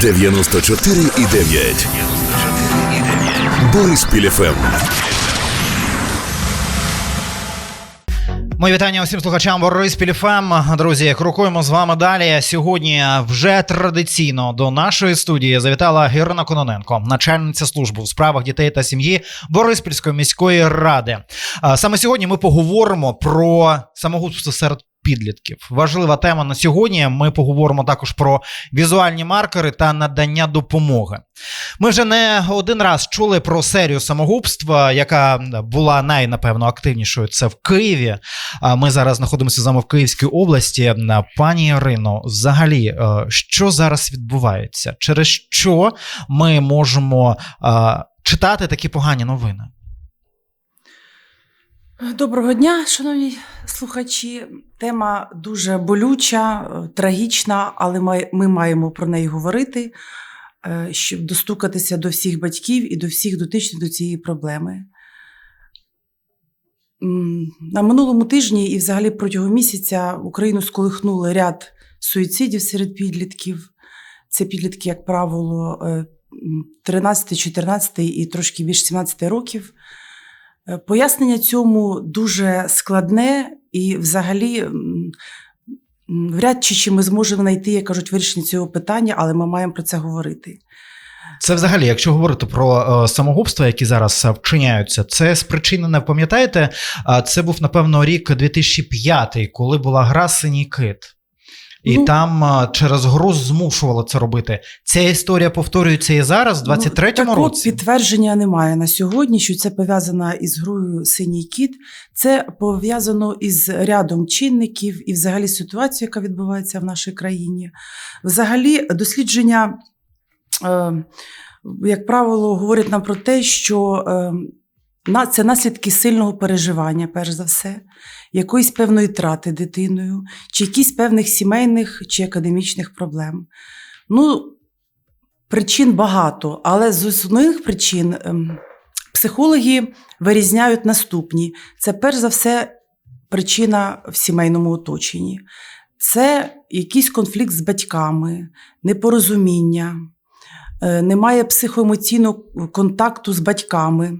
94,9. Бориспіль ФМ. Мої вітання усім слухачам Бориспіль ФМ. Друзі, крокуємо з вами далі. Сьогодні вже традиційно до нашої студії завітала Ірина Кононенко, начальниця служби у справах дітей та сім'ї Бориспільської міської ради. Саме сьогодні ми поговоримо про самогубство серед. Підлітків важлива тема на сьогодні. Ми поговоримо також про візуальні маркери та надання допомоги. Ми вже не один раз чули про серію самогубства, яка була найнапевно активнішою. Це в Києві. А Ми зараз знаходимося з вами в Київській області. Пані Ірино, взагалі, е, що зараз відбувається? Через що ми можемо е, читати такі погані новини? Доброго дня, шановні слухачі. Тема дуже болюча, е, трагічна, але ми, маємо про неї говорити, е, щоб достукатися до всіх батьків і до всіх дотичних до цієї проблеми. На минулому тижні і взагалі протягом місяця Україну сколихнули ряд суїцидів серед підлітків. Це підлітки, як правило, е, м, 13, 14 і трошки більш 17 років. Е, Пояснення цьому дуже складне і, взагалі, вряд чи, чи ми зможемо знайти, як кажуть, вирішення цього питання, але ми маємо про це говорити. Це взагалі, якщо говорити про е, самогубства, які зараз е, вчиняються, це спричинене, пам'ятаєте, це був напевно рік 2005, коли була гра Синій кит. І Ну, там через гру змушували це робити. Ця історія повторюється і зараз, в 23-му ну, році. підтвердження немає на сьогодні, що це пов'язано із грою Синій кіт. Це пов'язано із рядом чинників і взагалі ситуацією, яка відбувається в нашій країні. Взагалі, дослідження, е, як правило, говорять нам про те, що е, це наслідки сильного переживання, перш за все, якоїсь певної трати дитиною, чи якісь певних сімейних чи академічних проблем. Ну, причин багато, але з основних причин ем, психологи вирізняють наступні: це перш за все причина в сімейному оточенні, це якийсь конфлікт з батьками, непорозуміння, е, немає психоемоційного контакту з батьками.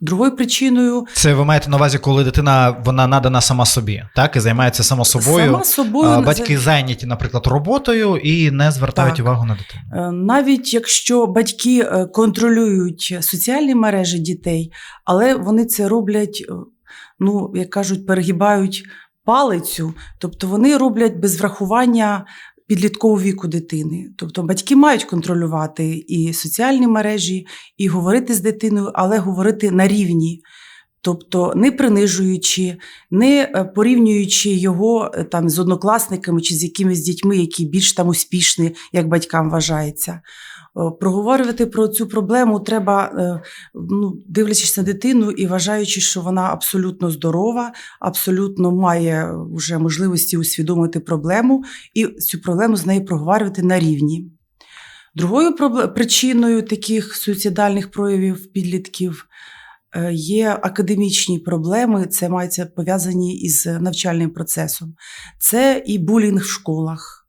Другою причиною Це ви маєте на увазі, коли дитина вона надана сама собі, так і займається само собою. сама собою А, Батьки зайняті, наприклад, роботою і не звертають Так. увагу на дитину. Е, Навіть якщо батьки е, контролюють соціальні мережі дітей, але вони це роблять, е, ну, як кажуть, перегибають палицю, тобто вони роблять без врахування підліткового віку дитини. Тобто батьки мають контролювати і соціальні мережі, і говорити з дитиною, але говорити на рівні. Тобто не принижуючи, не е, порівнюючи його е, там з однокласниками чи з якимись дітьми, які більш там успішні, як батькам вважається. Проговорювати про цю проблему треба, е, ну, дивлячись на дитину і вважаючи, що вона абсолютно здорова, абсолютно має вже можливості усвідомити проблему і цю проблему з нею проговорювати на рівні. Другою причиною таких суїцидальних проявів підлітків є академічні проблеми, це мається пов'язані із навчальним процесом. Це і булінг в школах,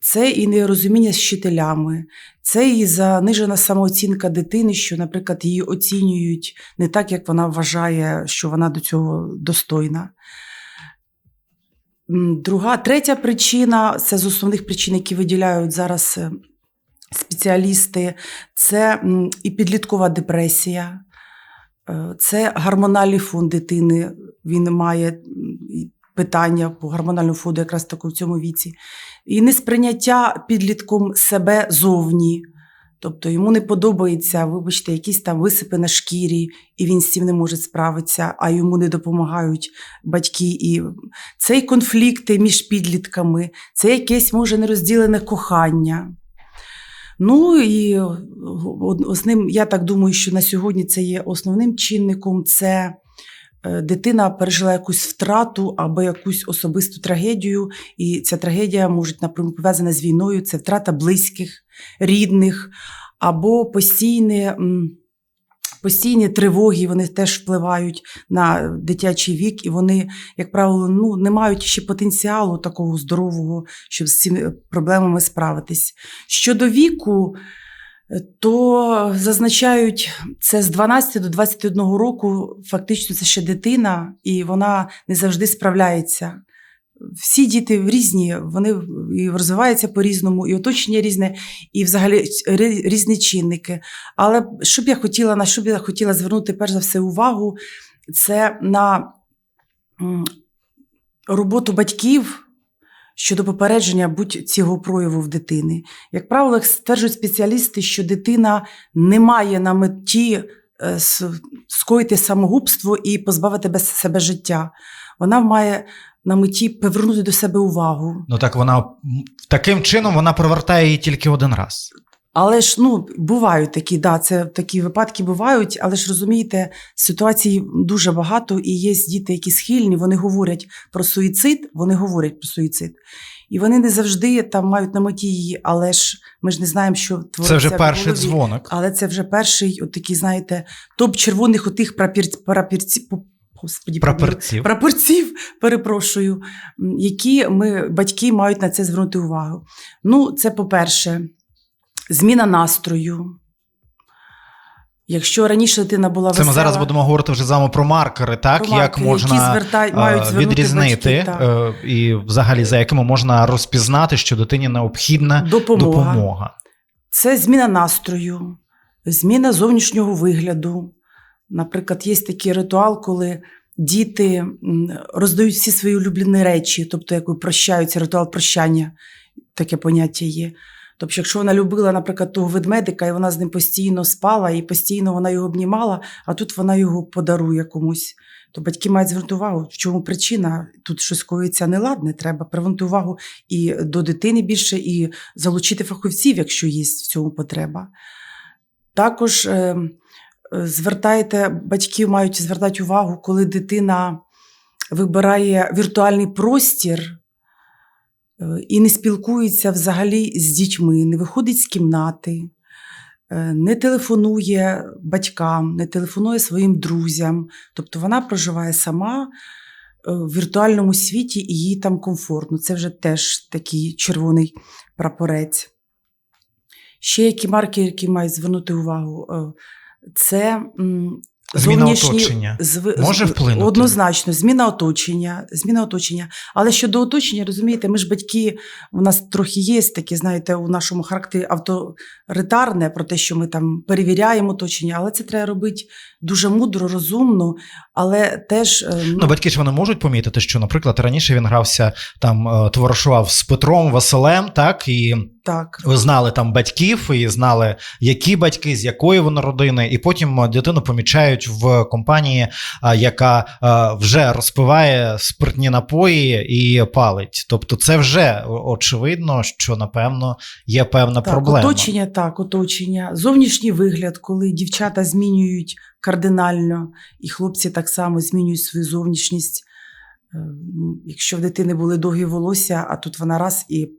це і нерозуміння з вчителями, це і занижена самооцінка дитини, що, наприклад, її оцінюють не так, як вона вважає, що вона до цього достойна. Друга, третя причина це з основних причин, які виділяють зараз е, спеціалісти, це і підліткова депресія, е, це гормональний фон дитини. Він має питання по гормональному фону якраз таки в цьому віці. І несприйняття підлітком себе зовні. Тобто йому не подобається, вибачте, якісь там висипи на шкірі, і він з цим не може справитися, а йому не допомагають батьки. І цей конфлікти між підлітками, це якесь може нерозділене кохання. Ну і од- основним, я так думаю, що на сьогодні це є основним чинником. Це е, дитина пережила якусь втрату або якусь особисту трагедію, і ця трагедія може напряму пов'язана з війною. Це втрата близьких, рідних, або постійне постійні тривоги, вони теж впливають на дитячий вік, і вони, як правило, ну, не мають ще потенціалу такого здорового, щоб з цими проблемами справитись. Щодо віку, е, то зазначають це з 12 до 21 року, фактично це ще дитина, і вона не завжди справляється. Всі діти різні, вони і розвиваються по-різному, і оточення різне, і взагалі різні чинники. Але що б я хотіла, на що б я хотіла звернути перш за все увагу, це на роботу батьків щодо попередження будь-цього прояву в дитини. Як правило, стверджують спеціалісти, що дитина не має на меті е, скоїти самогубство і позбавити себе життя. Вона має на меті повернути до себе увагу. Ну так вона таким чином вона привертає її тільки один раз. Але ж ну бувають такі, да, це такі випадки бувають, але ж розумієте, ситуацій дуже багато, і є діти, які схильні, вони говорять про суїцид, вони говорять про суїцид. І вони не завжди там мають на меті її, але ж ми ж не знаємо, що твориться Це вже перший голові. дзвоник. Але це вже перший, от такий, знаєте, топ червоних отих прапір, прапірці, по- господі, Прапорців. прапорців, перепрошую, які ми, батьки, мають на це звернути увагу. Ну, це по-перше, зміна настрою. Якщо раніше дитина була Це ми зараз будемо говорити вже з вами про маркери, так про як можна які звертай, е, мають відрізнити батьки, так. е, і взагалі за якими можна розпізнати, що дитині необхідна допомога. допомога. Це зміна настрою, зміна зовнішнього вигляду. Наприклад, є такий ритуал, коли діти роздають всі свої улюблені речі, тобто як прощаються, ритуал прощання, таке поняття є. Тобто, якщо вона любила, наприклад, того ведмедика, і вона з ним постійно спала, і постійно вона його обнімала, а тут вона його подарує комусь. То батьки мають звернути увагу, в чому причина. Тут щось коїться неладне, треба привернути увагу і до дитини більше, і залучити фахівців, якщо є в цьому потреба. Також е, е, звертайте, батьки мають звертати увагу, коли дитина вибирає віртуальний простір е, і не спілкується взагалі з дітьми, не виходить з кімнати, е, не телефонує батькам, не телефонує своїм друзям. Тобто вона проживає сама е, в віртуальному світі і їй там комфортно. Це вже теж такий червоний прапорець. Ще які маркери, які мають звернути увагу, це Зміна зовнішні оточення зв- може вплинути? Однозначно, зміна оточення, зміна оточення. Але щодо оточення, розумієте, ми ж батьки, у нас трохи є таке, знаєте, у нашому характері авторитарне про те, що ми там перевіряємо оточення, але це треба робити дуже мудро, розумно, але теж е, Ну, батьки ж вони можуть помітити, що, наприклад, раніше він грався там, е, товаришував з Петром, Василем, так і так. ви знали там батьків і знали, які батьки, з якої вони родини, і потім е, дитину помічають в компанії, яка е, вже розпиває спиртні напої і палить. Тобто, це вже очевидно, що напевно є певна Так, проблема. оточення, так, оточення. Зовнішній вигляд, коли дівчата змінюють кардинально, і хлопці так само змінюють свою зовнішність. Е, Якщо в дитини були довгі волосся, а тут вона раз і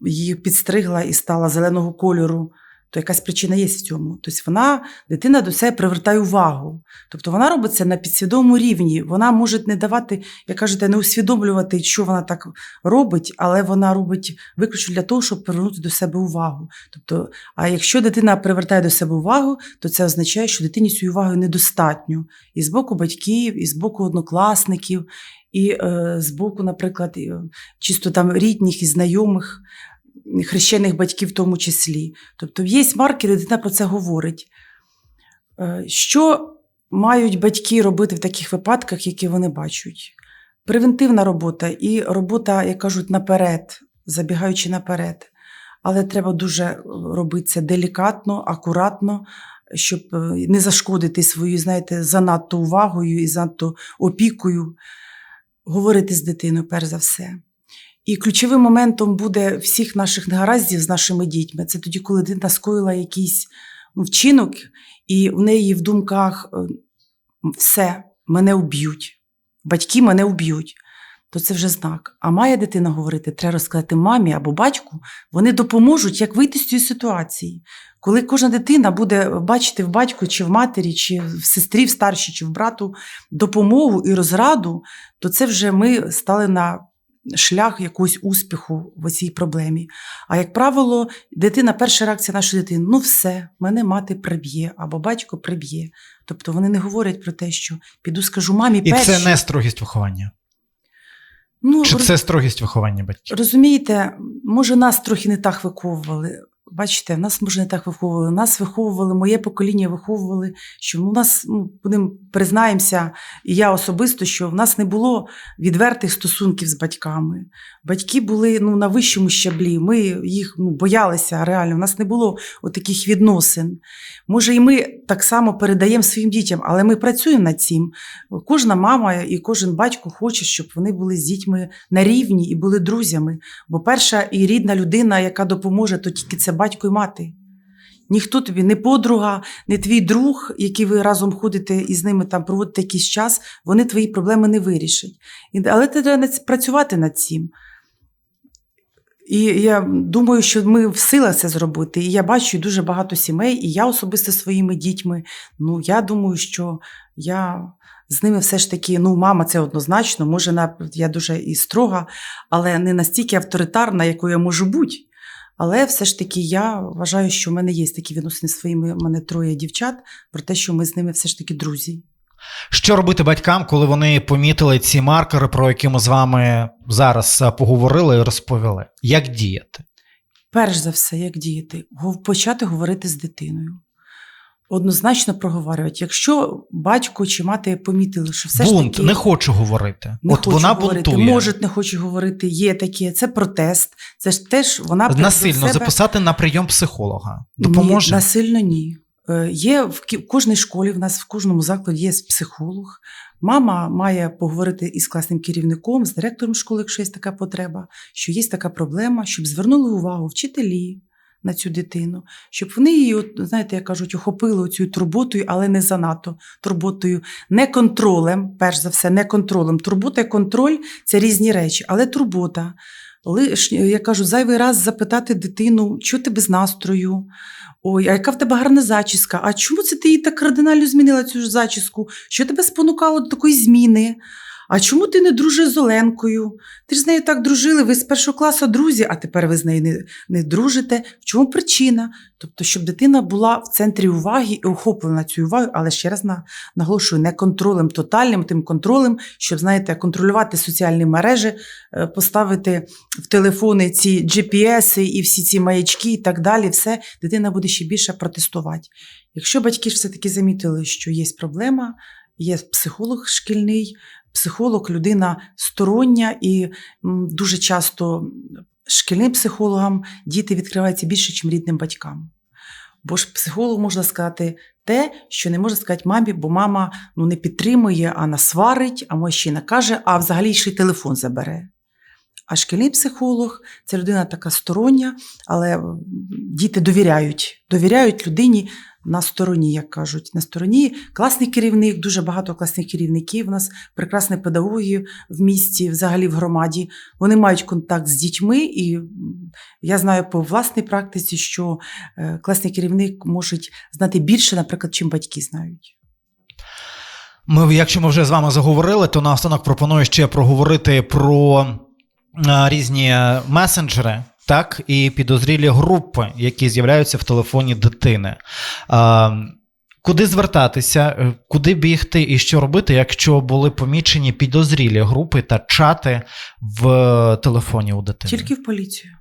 її підстригла і стала зеленого кольору, то якась причина є в цьому. Тобто вона, дитина до себе привертає увагу. Тобто вона робить це на підсвідомому рівні. Вона може не давати, як кажете, не усвідомлювати, що вона так робить, але вона робить виключно для того, щоб привернути до себе увагу. Тобто, а якщо дитина привертає до себе увагу, то це означає, що дитині цієї уваги недостатньо. І з боку батьків, і з боку однокласників, і е, з боку, наприклад, е, чисто там рідних і знайомих, хрещених батьків в тому числі. Тобто є маркери, дитина про це говорить. Е, Що мають батьки робити в таких випадках, які вони бачать? Превентивна робота і робота, як кажуть, наперед, забігаючи наперед. Але треба дуже робити це делікатно, акуратно, щоб е, не зашкодити свою, знаєте, занадто увагою і занадто опікою, говорити з дитиною, перш за все. І ключовим моментом буде всіх наших негараздів з нашими дітьми. Це тоді, коли дитина скоїла якийсь ну, вчинок, і в неї в думках е, все, мене вб'ють. Батьки мене вб'ють. то це вже знак. А має дитина говорити, треба розказати мамі або батьку, вони допоможуть, як вийти з цієї ситуації. Коли кожна дитина буде бачити в батьку, чи в матері, чи в сестрі, в старшій, чи в брату допомогу і розраду, то це вже ми стали на шлях якогось успіху в цій проблемі. А як правило, дитина, перша реакція нашої дитини: ну все, мене мати приб'є або батько приб'є. Тобто вони не говорять про те, що піду скажу мамі І перші. це не строгість виховання. ну, Чи роз- це строгість виховання батьків? Розумієте, може, нас трохи не так виховували. Бачите, нас може не так виховували. Нас виховували, моє покоління виховували, що ну, у нас, ну, будемо признаємося, і я особисто, що в нас не було відвертих стосунків з батьками. Батьки були ну, на вищому щаблі. Ми їх ну, боялися реально. У нас не було таких відносин. Може, і ми так само передаємо своїм дітям, але ми працюємо над цим. Кожна мама і кожен батько хоче, щоб вони були з дітьми на рівні і були друзями. Бо перша і рідна людина, яка допоможе, то тільки це батько і мати. Ніхто тобі, не подруга, не твій друг, який ви разом ходите і з ними там проводите якийсь час, вони твої проблеми не вирішать. Але ти треба працювати над цим. І я думаю, що ми в силах це зробити. І я бачу дуже багато сімей, і я особисто своїми дітьми. Ну, я думаю, що я з ними все ж таки, ну, мама, це однозначно, може, я дуже і строга, але не настільки авторитарна, якою я можу бути. Але все ж таки я вважаю, що в мене є такі відносини зі своїми, в мене троє дівчат, про те, що ми з ними все ж таки друзі. Що робити батькам, коли вони помітили ці маркери, про які ми з вами зараз е, поговорили і розповіли? Як діяти? Перш за все, як діяти, почати говорити з дитиною. Однозначно проговорювати. Якщо батько чи мати помітили, що все Бунт, ж таки не хочу говорити. не От хоче вона говорити, бунтує. може, не хоче говорити, є таке, це протест. Це ж теж вона Насильно себе- записати на прийом психолога. Допоможе? Ні, насильно ні. Е, Є в кожній школі, в нас в кожному закладі є психолог. Мама має поговорити із класним керівником, з директором школи, якщо є така потреба, що є така проблема, щоб звернули увагу вчителі на цю дитину, щоб вони її, от, знаєте, як кажуть, охопили цю турботою, але не занадто турботою, не контролем, перш за все, не контролем. Турбота і контроль це різні речі, але турбота. Лиш, я кажу, зайвий раз запитати дитину, що ти без настрою, Ой, а яка в тебе гарна зачіска? А чому це ти її так кардинально змінила цю ж зачіску? Що тебе спонукало до такої зміни? А чому ти не дружиш з Оленкою? Ти ж з нею так дружили, ви з першого класу друзі, а тепер ви з нею не, не дружите. В чому причина? Тобто, щоб дитина була в центрі уваги і охоплена цією увагою, але ще раз на, наголошую, не контролем тотальним, тим контролем, щоб, знаєте, контролювати соціальні мережі, е, поставити в телефони ці GPS і всі ці маячки і так далі, все, дитина буде ще більше протестувати. Якщо батьки ж все-таки замітили, що є проблема, є психолог шкільний, психолог людина стороння, і дуже часто шкільним психологам діти відкриваються більше, ніж рідним батькам. Бо ж психолог можна сказати те, що не може сказати мамі, бо мама ну, не підтримує, а насварить, а може ще накаже, а взагалі ще й телефон забере. А шкільний психолог це людина така стороння, але діти довіряють, довіряють людині на стороні, як кажуть. На стороні класний керівник, дуже багато класних керівників. У нас прекрасні педагоги в місті, взагалі в громаді. Вони мають контакт з дітьми, і я знаю по власній практиці, що е, класний керівник може знати більше, наприклад, чим батьки знають. Ми, якщо ми вже з вами заговорили, то наостанок пропоную ще проговорити про е, різні месенджери, так, і підозрілі групи, які з'являються в телефоні дитини. Куди звертатися, е, куди бігти і що робити, якщо були помічені підозрілі групи та чати в телефоні у дитини? Тільки в поліцію.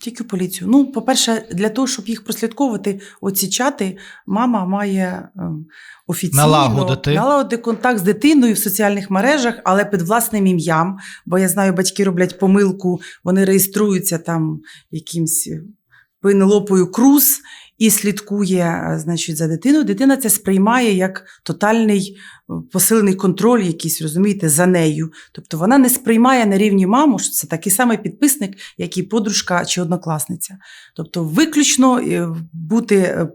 Тільки поліцію. Ну, по-перше, для того, щоб їх прослідковувати, оці чати, мама має ем, офіційно Налагодити. налагодити контакт з дитиною в соціальних мережах, але під власним ім'ям. Бо я знаю, батьки роблять помилку, вони реєструються там якимсь Пенелопою Круз і слідкує е, значить, за дитиною, дитина це сприймає як тотальний е, посилений контроль, якийсь, розумієте, за нею. Тобто вона не сприймає на рівні маму, що це такий самий підписник, як і подружка чи однокласниця. Тобто, виключно е, бути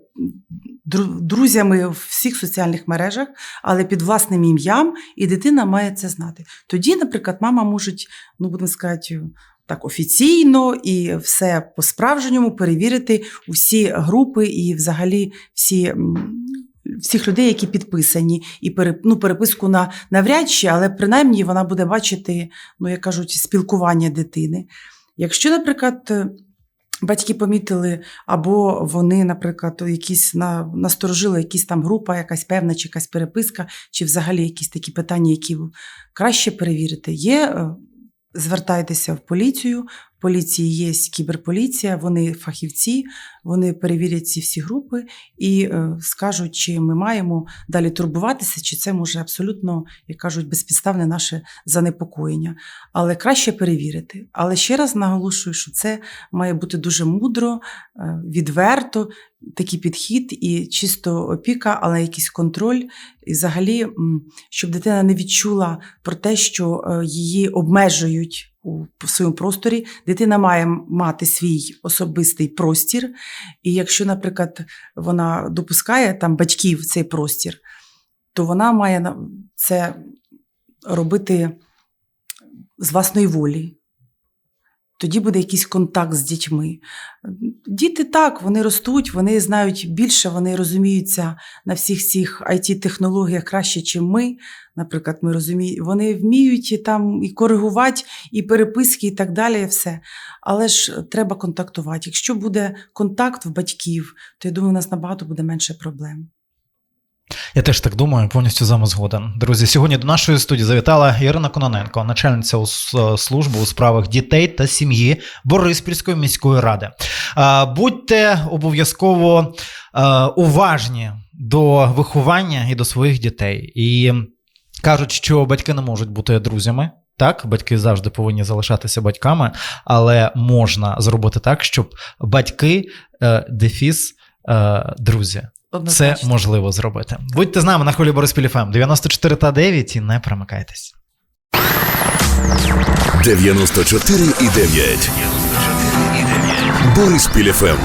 друзями в всіх соціальних мережах, але під власним ім'ям, і дитина має це знати. Тоді, наприклад, мама може, ну будемо сказати, так офіційно і все по-справжньому перевірити усі групи і взагалі всі. Всіх людей, які підписані, і ну, переписку на навряд чи, але принаймні вона буде бачити, ну як кажуть, спілкування дитини. Якщо, наприклад, е, батьки помітили, або вони, наприклад, якісь на, насторожили якісь там група, якась певна, чи якась переписка, чи взагалі якісь такі питання, які краще перевірити, є. Звертайтеся в поліцію. Поліції є кіберполіція, вони фахівці, вони перевірять ці всі групи і е, скажуть, чи ми маємо далі турбуватися, чи це може абсолютно, як кажуть, безпідставне наше занепокоєння. Але краще перевірити. Але ще раз наголошую, що це має бути дуже мудро, е, відверто, такий підхід і чисто опіка, але якийсь контроль. І взагалі, щоб дитина не відчула про те, що е, її обмежують у своєму просторі. Дитина має мати свій особистий простір. І якщо, наприклад, вона допускає там батьків цей простір, то вона має це робити з власної волі. Тоді буде якийсь контакт з дітьми. Діти так, вони ростуть, вони знають більше, вони розуміються на всіх цих IT-технологіях краще, ніж ми. Наприклад, ми розуміємо, вони вміють і там і коригувати, і переписки, і так далі, і все. Але ж треба контактувати. Якщо буде контакт в батьків, то я думаю, у нас набагато буде менше проблем. Я теж так думаю, повністю з вами згоден. Друзі, сьогодні до нашої студії завітала Ірина Кононенко, начальниця служби у справах дітей та сім'ї Бориспільської міської ради. Будьте обов'язково уважні до виховання і до своїх дітей. І кажуть, що батьки не можуть бути друзями. Так, батьки завжди повинні залишатися батьками, але можна зробити так, щоб батьки е, дефіс е, друзі. Це можливо зробити. Будьте з нами на хвилі Бориспіль ФМ 94 та 9 і не примикайтесь. 94,9. Бориспіль ФМ.